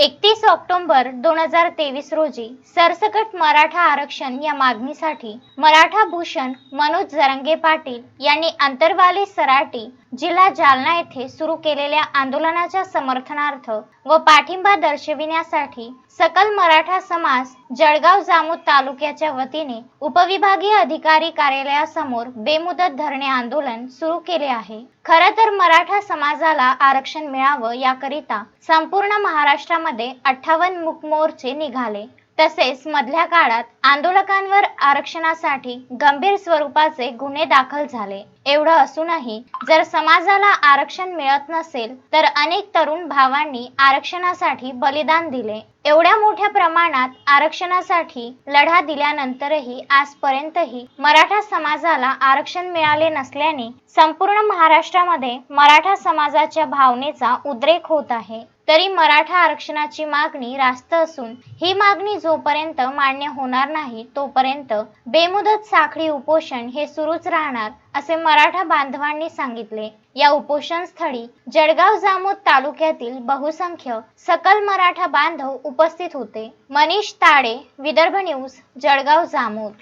एकतीस ऑक्टोबर दोन हजार तेवीस रोजी सरसकट मराठा आरक्षण या मागणीसाठी मराठा भूषण मनोज जरंगे पाटील यांनी अंतरवाली सराटी जिल्हा जालना येथे सुरू केलेल्या आंदोलनाच्या समर्थनार्थ व पाठिंबा दर्शविण्यासाठी सकल मराठा समाज जळगाव जामोद तालुक्याच्या वतीने उपविभागीय अधिकारी कार्यालयासमोर बेमुदत धरणे आंदोलन सुरू केले आहे. खरं तर मराठा समाजाला आरक्षण मिळावं याकरिता संपूर्ण महाराष्ट्रामध्ये अठ्ठावन्न मुकमोर्चे निघाले. तसेच मधल्या काळात आंदोलकांवर आरक्षणासाठी गंभीर स्वरूपाचे गुन्हे दाखल झाले. एवढं असूनही जर समाजाला आरक्षण मिळत नसेल तर अनेक तरुण भावांनी आरक्षणासाठी बलिदान दिले. एवढ्या मोठ्या प्रमाणात आरक्षणासाठी लढा दिल्यानंतरही आजपर्यंतही मराठा समाजाला आरक्षण मिळाले नसल्याने संपूर्ण महाराष्ट्रामध्ये मराठा समाजाच्या भावनेचा उद्रेक होत आहे. तरी मराठा आरक्षणाची मागणी रास्त असून ही मागणी जोपर्यंत मान्य होणार नाही तोपर्यंत बेमुदत साखळी उपोषण हे सुरूच राहणार असे मराठा बांधवांनी सांगितले. या उपोषण स्थळी जळगाव जामोद तालुक्यातील बहुसंख्य सकल मराठा बांधव उपस्थित होते. मनीष ताडे विदर्भ न्यूज जळगाव जामोद.